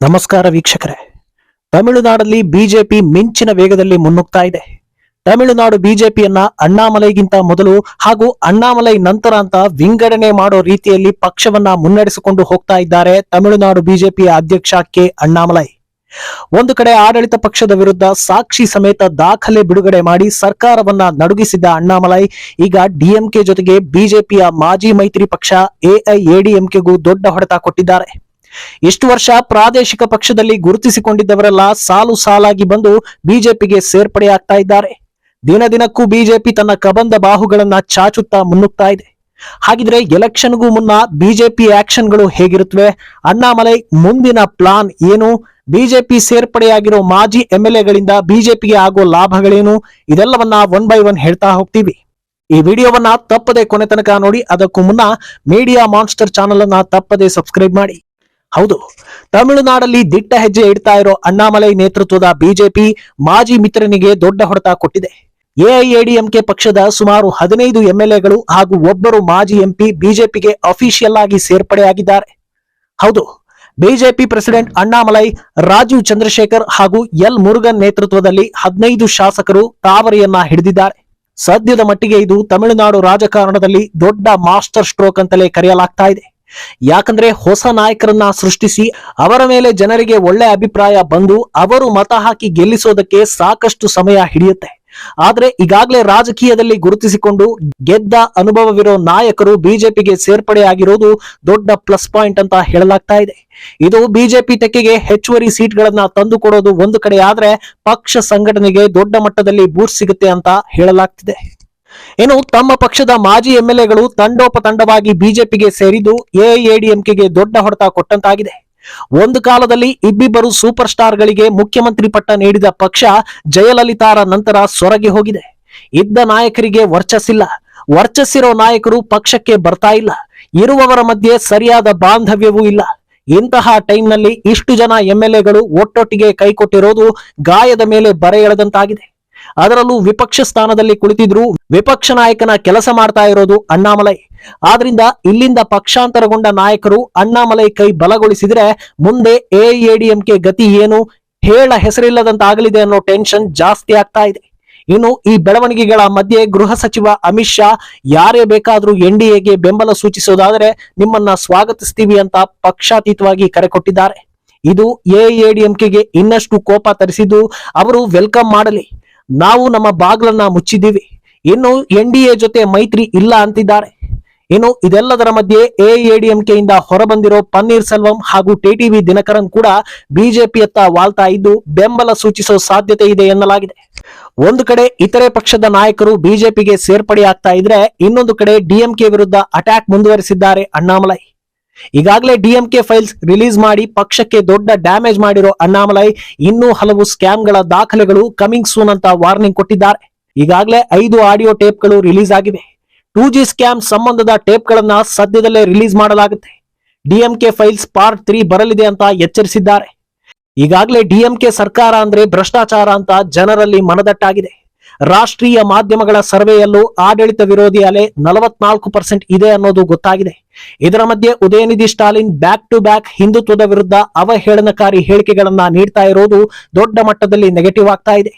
ನಮಸ್ಕಾರ ವೀಕ್ಷಕರೇ. ತಮಿಳುನಾಡಲ್ಲಿ ಬಿಜೆಪಿ ಮಿಂಚಿನ ವೇಗದಲ್ಲಿ ಮುನ್ನುಗ್ತಾ ಇದೆ. ತಮಿಳುನಾಡು ಬಿಜೆಪಿಯನ್ನ ಅಣ್ಣಾಮಲೈಗಿಂತ ಮೊದಲು ಹಾಗೂ ಅಣ್ಣಾಮಲೈ ನಂತರ ಅಂತ ವಿಂಗಡಣೆ ಮಾಡೋ ರೀತಿಯಲ್ಲಿ ಪಕ್ಷವನ್ನ ಮುನ್ನಡೆಸಿಕೊಂಡು ಹೋಗ್ತಾ ಇದ್ದಾರೆ ತಮಿಳುನಾಡು ಬಿಜೆಪಿಯ ಅಧ್ಯಕ್ಷ ಕೆ. ಅಣ್ಣಾಮಲೈ. ಒಂದು ಕಡೆ ಆಡಳಿತ ಪಕ್ಷದ ವಿರುದ್ಧ ಸಾಕ್ಷಿ ಸಮೇತ ದಾಖಲೆ ಬಿಡುಗಡೆ ಮಾಡಿ ಸರ್ಕಾರವನ್ನ ನಡುಗಿಸಿದ್ದ ಅಣ್ಣಾಮಲೈ, ಈಗ ಡಿಎಂಕೆ ಜೊತೆಗೆ ಬಿಜೆಪಿಯ ಮಾಜಿ ಮೈತ್ರಿ ಪಕ್ಷ ಎಐಎಡಿಎಂಕೆಗೂ ದೊಡ್ಡ ಹೊಡೆತ ಕೊಟ್ಟಿದ್ದಾರೆ. ಇಷ್ಟು ವರ್ಷ ಪ್ರಾದೇಶಿಕ ಪಕ್ಷದಲ್ಲಿ ಗುರುತಿಸಿಕೊಂಡಿದ್ದವರೆಲ್ಲ ಸಾಲು ಸಾಲಾಗಿ ಬಂದು ಬಿಜೆಪಿಗೆ ಸೇರ್ಪಡೆ ಆಗ್ತಾ ಇದ್ದಾರೆ. ದಿನ ದಿನಕ್ಕೂ ಬಿಜೆಪಿ ತನ್ನ ಕಬಂದ ಬಾಹುಗಳನ್ನ ಚಾಚುತ್ತಾ ಮುನ್ನುಗ್ತಾ ಇದೆ. ಹಾಗಿದ್ರೆ ಎಲೆಕ್ಷನ್ಗೂ ಮುನ್ನ ಬಿಜೆಪಿ ಆಕ್ಷನ್ಗಳು ಹೇಗಿರುತ್ತವೆ? ಅಣ್ಣಾಮಲೈ, ಮುಂದಿನ ಪ್ಲಾನ್ ಏನು? ಬಿಜೆಪಿ ಸೇರ್ಪಡೆಯಾಗಿರೋ ಮಾಜಿ ಎಂಎಲ್ಎಗಳಿಂದ ಬಿಜೆಪಿಗೆ ಆಗೋ ಲಾಭಗಳೇನು? ಇದೆಲ್ಲವನ್ನ ಒನ್ ಬೈ ಒನ್ ಹೇಳ್ತಾ ಹೋಗ್ತೀವಿ. ಈ ವಿಡಿಯೋವನ್ನ ತಪ್ಪದೆ ಕೊನೆ ತನಕ ನೋಡಿ, ಅದಕ್ಕೂ ಮುನ್ನ ಮೀಡಿಯಾ ಮಾನ್ಸ್ಟರ್ ಚಾನಲ್ ಅನ್ನ ತಪ್ಪದೆ ಸಬ್ಸ್ಕ್ರೈಬ್ ಮಾಡಿ. ಹೌದು. ತಮಿಳುನಾಡಲ್ಲಿ ದಿಟ್ಟ ಹೆಜ್ಜೆ ಇಡ್ತಾ ಇರೋ ಅಣ್ಣಾಮಲೈ ನೇತೃತ್ವದ ಬಿಜೆಪಿ ಮಾಜಿ ಮಿತ್ರನಿಗೆ ದೊಡ್ಡ ಹೊಡೆತ ಕೊಟ್ಟಿದೆ. ಎಐಎಡಿಎಂಕೆ ಪಕ್ಷದ ಸುಮಾರು ಹದಿನೈದು ಎಂಎಲ್ಎಗಳು ಹಾಗೂ ಒಬ್ಬರು ಮಾಜಿ ಎಂಪಿ ಬಿಜೆಪಿಗೆ ಅಫಿಷಿಯಲ್ ಆಗಿ ಸೇರ್ಪಡೆಯಾಗಿದ್ದಾರೆ. ಹೌದು, ಬಿಜೆಪಿ ಪ್ರೆಸಿಡೆಂಟ್ ಅಣ್ಣಾಮಲೈ, ರಾಜೀವ್ ಚಂದ್ರಶೇಖರ್ ಹಾಗೂ ಎಲ್ ಮುರುಗನ್ ನೇತೃತ್ವದಲ್ಲಿ ಹದಿನೈದು ಶಾಸಕರು ತಾವರೆಯನ್ನ ಹಿಡಿದಿದ್ದಾರೆ. ಸದ್ಯದ ಮಟ್ಟಿಗೆ ಇದು ತಮಿಳುನಾಡು ರಾಜಕಾರಣದಲ್ಲಿ ದೊಡ್ಡ ಮಾಸ್ಟರ್ ಸ್ಟ್ರೋಕ್ ಅಂತಲೇ ಕರೆಯಲಾಗ್ತಾ ಇದೆ. ಯಾಕಂದ್ರೆ ಹೊಸ ನಾಯಕರನ್ನ ಸೃಷ್ಟಿಸಿ ಅವರ ಮೇಲೆ ಜನರಿಗೆ ಒಳ್ಳೆ ಅಭಿಪ್ರಾಯ ಬಂದು ಅವರು ಮತ ಹಾಕಿ ಗೆಲ್ಲಿಸೋದಕ್ಕೆ ಸಾಕಷ್ಟು ಸಮಯ ಹಿಡಿಯುತ್ತೆ. ಆದ್ರೆ ಈಗಾಗಲೇ ರಾಜಕೀಯದಲ್ಲಿ ಗುರುತಿಸಿಕೊಂಡು ಗೆದ್ದ ಅನುಭವವಿರೋ ನಾಯಕರು ಬಿಜೆಪಿಗೆ ಸೇರ್ಪಡೆಯಾಗಿರೋದು ದೊಡ್ಡ ಪ್ಲಸ್ ಪಾಯಿಂಟ್ ಅಂತ ಹೇಳಲಾಗ್ತಾ ಇದೆ. ಇದು ಬಿಜೆಪಿ ತೆಕ್ಕೆಗೆ ಹೆಚ್ಚುವರಿ ಸೀಟ್ಗಳನ್ನ ತಂದುಕೊಡೋದು ಒಂದು ಕಡೆ ಆದ್ರೆ ಪಕ್ಷ ಸಂಘಟನೆಗೆ ದೊಡ್ಡ ಮಟ್ಟದಲ್ಲಿ ಬೂಸ್ಟ್ ಸಿಗುತ್ತೆ ಅಂತ ಹೇಳಲಾಗ್ತಿದೆ. ಇನ್ನು ತಮ್ಮ ಪಕ್ಷದ ಮಾಜಿ ಎಂಎಲ್ಎಗಳು ತಂಡೋಪತಂಡವಾಗಿ ಬಿಜೆಪಿಗೆ ಸೇರಿದ್ದು ಎಐಎಡಿಎಂಕೆಗೆ ದೊಡ್ಡ ಹೊಡೆತ ಕೊಟ್ಟಂತಾಗಿದೆ. ಒಂದು ಕಾಲದಲ್ಲಿ ಇಬ್ಬಿಬ್ಬರು ಸೂಪರ್ ಸ್ಟಾರ್ಗಳಿಗೆ ಮುಖ್ಯಮಂತ್ರಿ ಪಟ್ಟ ನೀಡಿದ ಪಕ್ಷ ಜಯಲಲಿತಾರ ನಂತರ ಸೊರಗಿ ಹೋಗಿದೆ. ಇದ್ದ ನಾಯಕರಿಗೆ ವರ್ಚಸ್ಸಿಲ್ಲ. ವರ್ಚಸ್ಸಿರೋ ನಾಯಕರು ಪಕ್ಷಕ್ಕೆ ಬರ್ತಾ ಇಲ್ಲ. ಇರುವವರ ಮಧ್ಯೆ ಸರಿಯಾದ ಬಾಂಧವ್ಯವೂ ಇಲ್ಲ. ಇಂತಹ ಟೈಮ್ನಲ್ಲಿ ಇಷ್ಟು ಜನ ಎಂಎಲ್ಎಗಳು ಒಟ್ಟೊಟ್ಟಿಗೆ ಕೈಕೊಟ್ಟಿರೋದು ಗಾಯದ ಮೇಲೆ ಬರೆ ಎಳೆದಂತಾಗಿದೆ. ಅದರಲ್ಲೂ ವಿಪಕ್ಷ ಸ್ಥಾನದಲ್ಲಿ ಕುಳಿತಿದ್ರು ವಿಪಕ್ಷ ನಾಯಕನ ಕೆಲಸ ಮಾಡ್ತಾ ಇರೋದು ಅಣ್ಣಾಮಲೈ. ಆದ್ರಿಂದ ಇಲ್ಲಿಂದ ಪಕ್ಷಾಂತರಗೊಂಡ ನಾಯಕರು ಅಣ್ಣಾಮಲೈ ಕೈ ಬಲಗೊಳಿಸಿದ್ರೆ ಮುಂದೆ ಎಐಎಡಿಎಂಕೆ ಗತಿ ಏನು, ಹೇಳ ಹೆಸರಿಲ್ಲದಂತಾಗಲಿದೆ ಅನ್ನೋ ಟೆನ್ಷನ್ ಜಾಸ್ತಿ ಆಗ್ತಾ ಇದೆ. ಇನ್ನು ಈ ಬೆಳವಣಿಗೆಗಳ ಮಧ್ಯೆ ಗೃಹ ಸಚಿವ ಅಮಿತ್ ಶಾ ಯಾರೇ ಬೇಕಾದ್ರೂ ಎನ್ ಬೆಂಬಲ ಸೂಚಿಸೋದಾದ್ರೆ ನಿಮ್ಮನ್ನ ಸ್ವಾಗತಿಸ್ತೀವಿ ಅಂತ ಪಕ್ಷಾತೀತವಾಗಿ ಕರೆ ಕೊಟ್ಟಿದ್ದಾರೆ. ಇದು ಎಐಎಡಿಎಂಕೆಗೆ ಇನ್ನಷ್ಟು ಕೋಪ ತರಿಸಿದ್ದು ಅವರು ವೆಲ್ಕಮ್ ಮಾಡಲಿ. ನಾವು ನಮ್ಮ ಬಾಗ್ಲನ್ನ ಮುಚ್ಚಿದ್ದೀವಿ. ಇನ್ನು ಎನ್ ಜೊತೆ ಮೈತ್ರಿ ಇಲ್ಲ ಅಂತಿದ್ದಾರೆ. ಇನ್ನು ಇದೆಲ್ಲದರ ಮಧ್ಯೆ ಎಐಎಡಿಎಂಕೆಯಿಂದ ಹೊರಬಂದಿರೋ ಪನ್ನೀರ್ ಸೆಲ್ವಂ ಹಾಗೂ ಟಿಟಿವಿ ದಿನಕರನ್ ಕೂಡ ಬಿಜೆಪಿಯತ್ತ ವಾಲ್ತಾ ಇದ್ದು ಬೆಂಬಲ ಸೂಚಿಸೋ ಸಾಧ್ಯತೆ ಇದೆ ಎನ್ನಲಾಗಿದೆ. ಒಂದು ಕಡೆ ಇತರೆ ಪಕ್ಷದ ನಾಯಕರು ಬಿಜೆಪಿಗೆ ಸೇರ್ಪಡೆಯಾಗ್ತಾ ಇದ್ರೆ ಇನ್ನೊಂದು ಕಡೆ ಡಿಎಂಕೆ ವಿರುದ್ಧ ಅಟ್ಯಾಕ್ ಮುಂದುವರಿಸಿದ್ದಾರೆ ಅಣ್ಣಾಮಲೈ. ಈಗಾಗಲೇ ಡಿಎಂಕೆ ಫೈಲ್ಸ್ ರಿಲೀಸ್ ಮಾಡಿ ಪಕ್ಷಕ್ಕೆ ದೊಡ್ಡ ಡ್ಯಾಮೇಜ್ ಮಾಡಿರೋ ಅಣ್ಣಾಮಲೈ ಇನ್ನೂ ಹಲವು ಸ್ಕ್ಯಾಮ್ಗಳ ದಾಖಲೆಗಳು ಕಮಿಂಗ್ ಸೂನ್ ಅಂತ ವಾರ್ನಿಂಗ್ ಕೊಟ್ಟಿದ್ದಾರೆ. ಈಗಾಗಲೇ ಐದು ಆಡಿಯೋ ಟೇಪ್ಗಳು ರಿಲೀಸ್ ಆಗಿವೆ. ಟೂ ಜಿ ಸ್ಕ್ಯಾಮ್ ಸಂಬಂಧದ ಟೇಪ್ಗಳನ್ನ ಸದ್ಯದಲ್ಲೇ ರಿಲೀಸ್ ಮಾಡಲಾಗುತ್ತೆ. ಡಿಎಂಕೆ ಫೈಲ್ಸ್ ಪಾರ್ಟ್ ತ್ರೀ ಬರಲಿದೆ ಅಂತ ಎಚ್ಚರಿಸಿದ್ದಾರೆ. ಈಗಾಗಲೇ ಡಿಎಂಕೆ ಸರ್ಕಾರ ಅಂದ್ರೆ ಭ್ರಷ್ಟಾಚಾರ ಅಂತ ಜನರಲ್ಲಿ ಮನದಟ್ಟಾಗಿದೆ. ರಾಷ್ಟ್ರೀಯ ಮಾಧ್ಯಮಗಳ ಸರ್ವೆಯಲ್ಲೂ ಆಡಳಿತ ವಿರೋಧಿ ಅಲೆ ನಲವತ್ನಾಲ್ಕು ಪರ್ಸೆಂಟ್ ಇದೆ ಅನ್ನೋದು ಗೊತ್ತಾಗಿದೆ. ಇದರ ಮಧ್ಯೆ Udhayanidhi Stalin back to back ಹಿಂದುತ್ವದ ವಿರುದ್ಧ ಅವಹೇಳನಕಾರಿ ಹೇಳಿಕೆಗಳನ್ನ ನೀಡ್ತಾ ಇರೋದು ದೊಡ್ಡ ಮಟ್ಟದಲ್ಲಿ ನೆಗೆಟಿವ್ ಆಗ್ತಾ ಇದೆ.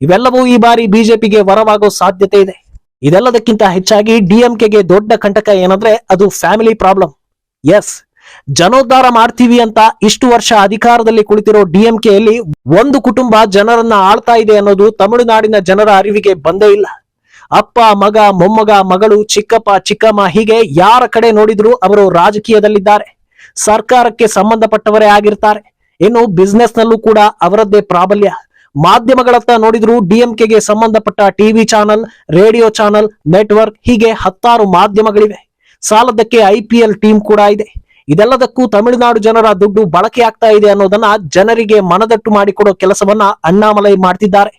ಇವೆಲ್ಲವೂ ಈ ಬಾರಿ ಬಿಜೆಪಿಗೆ ವರವಾಗೋ ಸಾಧ್ಯತೆ ಇದೆ. ಇದೆಲ್ಲದಕ್ಕಿಂತ ಹೆಚ್ಚಾಗಿ ಡಿಎಂಕೆಗೆ ದೊಡ್ಡ ಕಂಟಕ ಏನಂದ್ರೆ ಅದು ಫ್ಯಾಮಿಲಿ ಪ್ರಾಬ್ಲಮ್. ಎಸ್ ಜನೋದ್ಧಾರ ಮಾಡ್ತೀವಿ ಅಂತ ಇಷ್ಟು ವರ್ಷ ಅಧಿಕಾರದಲ್ಲಿ ಕುಳಿತಿರೋ ಡಿಎಂಕೆಯಲ್ಲಿ ಒಂದು ಕುಟುಂಬ ಜನರನ್ನ ಆಳ್ತಾ ಇದೆ ಅನ್ನೋದು ತಮಿಳುನಾಡಿನ ಜನರ ಅರಿವಿಗೆ ಬಂದೇ ಇಲ್ಲ. ಅಪ್ಪ, ಮಗ, ಮೊಮ್ಮಗ, ಮಗಳು, ಚಿಕ್ಕಪ್ಪ, ಚಿಕ್ಕಮ್ಮ ಹೀಗೆ ಯಾರ ಕಡೆ ನೋಡಿದ್ರು ಅವರು ರಾಜಕೀಯದಲ್ಲಿದ್ದಾರೆ. ಸರ್ಕಾರಕ್ಕೆ ಸಂಬಂಧಪಟ್ಟವರೇ ಆಗಿರ್ತಾರೆ. ಇನ್ನು ಬಿಸ್ನೆಸ್ ನಲ್ಲೂ ಕೂಡ ಅವರದ್ದೇ ಪ್ರಾಬಲ್ಯ. ಮಾಧ್ಯಮಗಳತ್ತ ನೋಡಿದ್ರು ಡಿಎಂಕೆಗೆ ಸಂಬಂಧಪಟ್ಟ TV channel, radio channel, network ಹೀಗೆ ಹತ್ತಾರು ಮಾಧ್ಯಮಗಳಿವೆ. ಸಾಲದಕ್ಕೆ ಐಪಿಎಲ್ ಟೀಮ್ ಕೂಡ ಇದೆ. ಇದೆಲ್ಲದಕ್ಕೂ ತಮಿಳುನಾಡು ಜನರ ದುಡ್ಡು ಬಳಕೆ ಆಗ್ತಾ ಇದೆ ಅನ್ನೋದನ್ನ ಜನರಿಗೆ ಮನದಟ್ಟು ಮಾಡಿಕೊಡೋ ಕೆಲಸವನ್ನ ಅಣ್ಣಾಮಲೈ ಮಾಡ್ತಿದ್ದಾರೆ.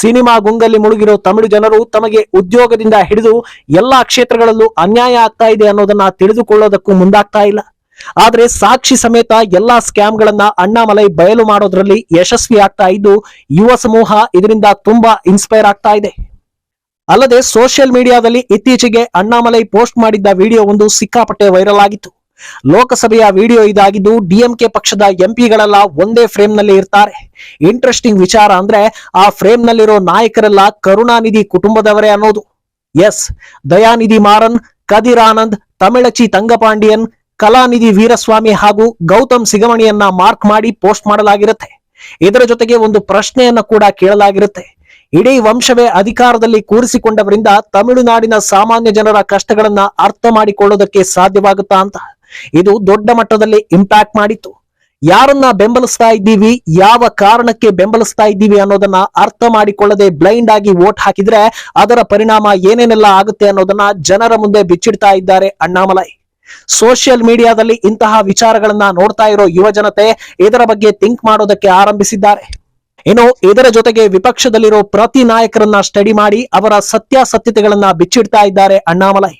ಸಿನಿಮಾ ಗುಂಗಲ್ಲಿ ಮುಳುಗಿರೋ ತಮಿಳು ಜನರು ತಮಗೆ ಉದ್ಯೋಗದಿಂದ ಹಿಡಿದು ಎಲ್ಲಾ ಕ್ಷೇತ್ರಗಳಲ್ಲೂ ಅನ್ಯಾಯ ಆಗ್ತಾ ಇದೆ ಅನ್ನೋದನ್ನ ತಿಳಿದುಕೊಳ್ಳೋದಕ್ಕೂ ಮುಂದಾಗ್ತಾ ಇಲ್ಲ. ಆದ್ರೆ ಸಾಕ್ಷಿ ಸಮೇತ ಎಲ್ಲಾ ಸ್ಕ್ಯಾಮ್ಗಳನ್ನ ಅಣ್ಣಾಮಲೈ ಬಯಲು ಮಾಡೋದ್ರಲ್ಲಿ ಯಶಸ್ವಿ ಆಗ್ತಾ ಇದ್ದು ಯುವ ಸಮೂಹ ಇದರಿಂದ ತುಂಬಾ ಇನ್ಸ್ಪೈರ್ ಆಗ್ತಾ ಇದೆ. ಅಲ್ಲದೆ ಸೋಷಿಯಲ್ ಮೀಡಿಯಾದಲ್ಲಿ ಇತ್ತೀಚೆಗೆ ಅಣ್ಣಾಮಲೈ ಪೋಸ್ಟ್ ಮಾಡಿದ್ದ ವಿಡಿಯೋ ಒಂದು ಸಿಕ್ಕಾಪಟ್ಟೆ ವೈರಲ್ ಆಗಿತ್ತು. ಲೋಕಸಭೆಯ ವಿಡಿಯೋ ಇದಾಗಿದ್ದು ಡಿಎಂಕೆ ಪಕ್ಷದ ಎಂಪಿಗಳೆಲ್ಲ ಒಂದೇ ಫ್ರೇಮ್ನಲ್ಲಿ ಇರ್ತಾರೆ. ಇಂಟ್ರೆಸ್ಟಿಂಗ್ ವಿಚಾರ ಅಂದ್ರೆ ಆ ಫ್ರೇಮ್ ನಲ್ಲಿರೋ ನಾಯಕರೆಲ್ಲ ಕರುಣಾನಿಧಿ ಕುಟುಂಬದವರೇ ಅನ್ನೋದು. ಎಸ್ ದಯಾನಿಧಿ ಮಾರನ್, ಕದಿರ್ ಆನಂದ್, ತಮಿಳಚಿ ತಂಗಪಾಂಡಿಯನ್, ಕಲಾನಿಧಿ ವೀರಸ್ವಾಮಿ ಹಾಗೂ ಗೌತಮ್ ಸಿಗಮಣಿಯನ್ನ ಮಾರ್ಕ್ ಮಾಡಿ ಪೋಸ್ಟ್ ಮಾಡಲಾಗಿರುತ್ತೆ. ಇದರ ಜೊತೆಗೆ ಒಂದು ಪ್ರಶ್ನೆಯನ್ನ ಕೂಡ ಕೇಳಲಾಗಿರುತ್ತೆ. ಇಡೀ ವಂಶವೇ ಅಧಿಕಾರದಲ್ಲಿ ಕೂರಿಸಿಕೊಂಡವರಿಂದ ತಮಿಳುನಾಡಿನ ಸಾಮಾನ್ಯ ಜನರ ಕಷ್ಟಗಳನ್ನ ಅರ್ಥ ಮಾಡಿಕೊಳ್ಳೋದಕ್ಕೆ ಸಾಧ್ಯವಾಗುತ್ತಾ ಅಂತ. ಇದು ದೊಡ್ಡ ಮಟ್ಟದಲ್ಲಿ ಇಂಪ್ಯಾಕ್ಟ್ ಮಾಡಿತ್ತು. ಯಾರನ್ನ ಬೆಂಬಲಿಸ್ತಾ ಇದ್ದೀವಿ, ಯಾವ ಕಾರಣಕ್ಕೆ ಬೆಂಬಲಿಸ್ತಾ ಇದ್ದೀವಿ ಅನ್ನೋದನ್ನ ಅರ್ಥ ಮಾಡಿಕೊಳ್ಳದೆ ಬ್ಲೈಂಡ್ ಆಗಿ ವೋಟ್ ಹಾಕಿದ್ರೆ ಅದರ ಪರಿಣಾಮ ಏನೇನೆಲ್ಲ ಆಗುತ್ತೆ ಅನ್ನೋದನ್ನ ಜನರ ಮುಂದೆ ಬಿಚ್ಚಿಡ್ತಾ ಇದ್ದಾರೆ ಅಣ್ಣಾಮಲೈ. ಸೋಷಿಯಲ್ ಮೀಡಿಯಾದಲ್ಲಿ ಇಂತಹ ವಿಚಾರಗಳನ್ನ ನೋಡ್ತಾ ಇರೋ ಯುವ ಜನತೆ ಇದರ ಬಗ್ಗೆ ಥಿಂಕ್ ಮಾಡೋದಕ್ಕೆ ಆರಂಭಿಸಿದ್ದಾರೆ. ಇನ್ನು ಇದರ ಜೊತೆಗೆ ವಿಪಕ್ಷದಲ್ಲಿರೋ ಪ್ರತಿ ನಾಯಕರನ್ನ ಸ್ಟಡಿ ಮಾಡಿ ಅವರ ಸತ್ಯಾಸತ್ಯತೆಗಳನ್ನ ಬಿಚ್ಚಿಡ್ತಾ ಇದ್ದಾರೆ ಅಣ್ಣಾಮಲೈ.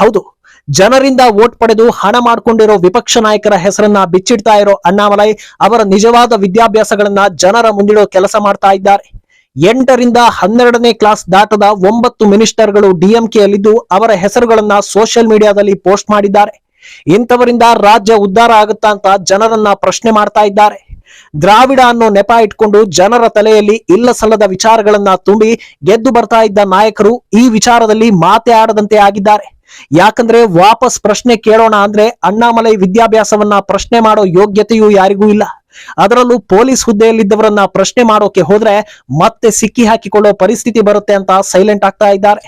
ಹೌದು ಜನರಿಂದ ವೋಟ್ ಪಡೆದು ಹಣ ಮಾಡ್ಕೊಂಡಿರೋ ವಿಪಕ್ಷ ನಾಯಕರ ಹೆಸರನ್ನ ಬಿಚ್ಚಿಡ್ತಾ ಇರೋ ಅಣ್ಣಾಮಲೈ ಅವರ ನಿಜವಾದ ವಿದ್ಯಾಭ್ಯಾಸಗಳನ್ನ ಜನರ ಮುಂದಿಡೋ ಕೆಲಸ ಮಾಡ್ತಾ ಇದ್ದಾರೆ. ಎಂಟರಿಂದ ಹನ್ನೆರಡನೇ ಕ್ಲಾಸ್ ದಾಟದ ಒಂಬತ್ತು ಮಿನಿಸ್ಟರ್ಗಳು ಡಿಎಂಕೆಯಲ್ಲಿದ್ದು ಅವರ ಹೆಸರುಗಳನ್ನ ಸೋಷಿಯಲ್ ಮೀಡಿಯಾದಲ್ಲಿ ಪೋಸ್ಟ್ ಮಾಡಿದ್ದಾರೆ. ಇಂಥವರಿಂದ ರಾಜ್ಯ ಉದ್ಧಾರ ಆಗುತ್ತಾ ಅಂತ ಜನರನ್ನ ಪ್ರಶ್ನೆ ಮಾಡ್ತಾ ಇದ್ದಾರೆ. ದ್ರಾವಿಡ ಅನ್ನೋ ನೆಪ ಇಟ್ಕೊಂಡು ಜನರ ತಲೆಯಲ್ಲಿ ಇಲ್ಲ ಸಲ್ಲದ ವಿಚಾರಗಳನ್ನ ತುಂಬಿ ಗೆದ್ದು ಬರ್ತಾ ಇದ್ದ ನಾಯಕರು ಈ ವಿಚಾರದಲ್ಲಿ ಮಾತೆ ಆಡದಂತೆ ಆಗಿದ್ದಾರೆ. ಯಾಕಂದ್ರೆ ವಾಪಸ್ ಪ್ರಶ್ನೆ ಕೇಳೋಣ ಅಂದ್ರೆ ಅಣ್ಣಾಮಲೈ ವಿದ್ಯಾಭ್ಯಾಸವನ್ನ ಪ್ರಶ್ನೆ ಮಾಡೋ ಯೋಗ್ಯತೆಯೂ ಯಾರಿಗೂ ಇಲ್ಲ. ಅದರಲ್ಲೂ ಪೊಲೀಸ್ ಹುದ್ದೆಯಲ್ಲಿದ್ದವರನ್ನ ಪ್ರಶ್ನೆ ಮಾಡೋಕೆ ಹೋದ್ರೆ ಮತ್ತೆ ಸಿಕ್ಕಿ ಹಾಕಿಕೊಳ್ಳೋ ಪರಿಸ್ಥಿತಿ ಬರುತ್ತೆ ಅಂತ ಸೈಲೆಂಟ್ ಆಗ್ತಾ ಇದ್ದಾರೆ.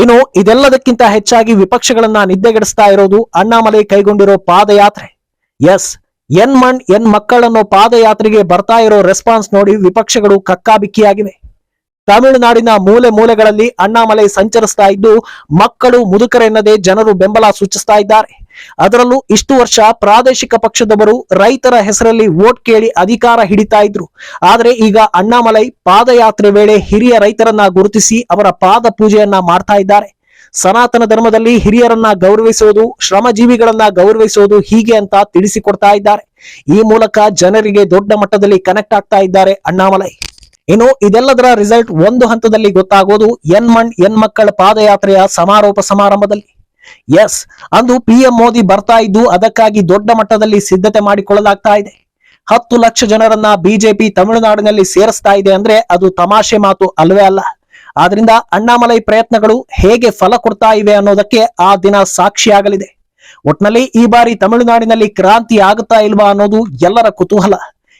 ಇನ್ನು ಇದೆಲ್ಲದಕ್ಕಿಂತ ಹೆಚ್ಚಾಗಿ ವಿಪಕ್ಷಗಳನ್ನ ನಿದ್ದೆಗೆಡಿಸ್ತಾ ಇರೋದು ಅಣ್ಣಾಮಲೈ ಕೈಗೊಂಡಿರೋ ಪಾದಯಾತ್ರೆ. ಎಸ್ ಎನ್ ಮಣ್, ಎನ್ ಮಕ್ಕಳನ್ನು ಪಾದಯಾತ್ರೆಗೆ ಬರ್ತಾ ಇರೋ ರೆಸ್ಪಾನ್ಸ್ ನೋಡಿ ವಿಪಕ್ಷಗಳು ಕಕ್ಕಾಬಿಕ್ಕಿಯಾಗಿವೆ. ತಮಿಳುನಾಡಿನ ಮೂಲೆ ಮೂಲೆಗಳಲ್ಲಿ ಅಣ್ಣಾಮಲೈ ಸಂಚರಿಸ್ತಾ ಇದ್ದು, ಮಕ್ಕಳು ಮುದುಕರೆನ್ನದೇ ಜನರು ಬೆಂಬಲ ಸೂಚಿಸ್ತಾ ಇದ್ದಾರೆ. ಅದರಲ್ಲೂ ಇಷ್ಟು ವರ್ಷ ಪ್ರಾದೇಶಿಕ ಪಕ್ಷದವರು ರೈತರ ಹೆಸರಲ್ಲಿ ವೋಟ್ ಕೇಳಿ ಅಧಿಕಾರ ಹಿಡಿತಾ ಇದ್ರು. ಆದರೆ ಈಗ ಅಣ್ಣಾಮಲೈ ಪಾದಯಾತ್ರೆ ವೇಳೆ ಹಿರಿಯ ರೈತರನ್ನ ಗುರುತಿಸಿ ಅವರ ಪಾದ ಪೂಜೆಯನ್ನ ಮಾಡ್ತಾ ಇದ್ದಾರೆ. ಸನಾತನ ಧರ್ಮದಲ್ಲಿ ಹಿರಿಯರನ್ನ ಗೌರವಿಸುವುದು, ಶ್ರಮಜೀವಿಗಳನ್ನ ಗೌರವಿಸುವುದು ಹೀಗೆ ಅಂತ ತಿಳಿಸಿಕೊಡ್ತಾ ಇದ್ದಾರೆ. ಈ ಮೂಲಕ ಜನರಿಗೆ ದೊಡ್ಡ ಮಟ್ಟದಲ್ಲಿ ಕನೆಕ್ಟ್ ಆಗ್ತಾ ಇದ್ದಾರೆ ಅಣ್ಣಾಮಲೈ. ಇನ್ನು ಇದೆಲ್ಲದರ ರಿಸಲ್ಟ್ ಒಂದು ಹಂತದಲ್ಲಿ ಗೊತ್ತಾಗೋದು ಎನ್ ಮಣ್ ಎನ್ ಮಕ್ಕಳ ಪಾದಯಾತ್ರೆಯ ಸಮಾರೋಪ ಸಮಾರಂಭದಲ್ಲಿ. ಎಸ್ ಅಂದು ಪಿಎಂ ಮೋದಿ ಬರ್ತಾ ಇದ್ದು ಅದಕ್ಕಾಗಿ ದೊಡ್ಡ ಮಟ್ಟದಲ್ಲಿ ಸಿದ್ಧತೆ ಮಾಡಿಕೊಳ್ಳಲಾಗ್ತಾ ಇದೆ. ಹತ್ತು ಲಕ್ಷ ಜನರನ್ನ ಬಿಜೆಪಿ ತಮಿಳುನಾಡಿನಲ್ಲಿ ಸೇರಿಸ್ತಾ ಇದೆ ಅಂದ್ರೆ ಅದು ತಮಾಷೆ ಮಾತು ಅಲ್ವೇ ಅಲ್ಲ. ಆದ್ರಿಂದ ಅಣ್ಣಾಮಲೈ ಪ್ರಯತ್ನಗಳು ಹೇಗೆ ಫಲ ಕೊಡ್ತಾ ಇವೆ ಅನ್ನೋದಕ್ಕೆ ಆ ದಿನ ಸಾಕ್ಷಿಯಾಗಲಿದೆ. ಒಟ್ನಲ್ಲಿ ಈ ಬಾರಿ ತಮಿಳುನಾಡಿನಲ್ಲಿ ಕ್ರಾಂತಿ ಆಗುತ್ತಾ ಇಲ್ವಾ ಅನ್ನೋದು ಎಲ್ಲರ ಕುತೂಹಲ.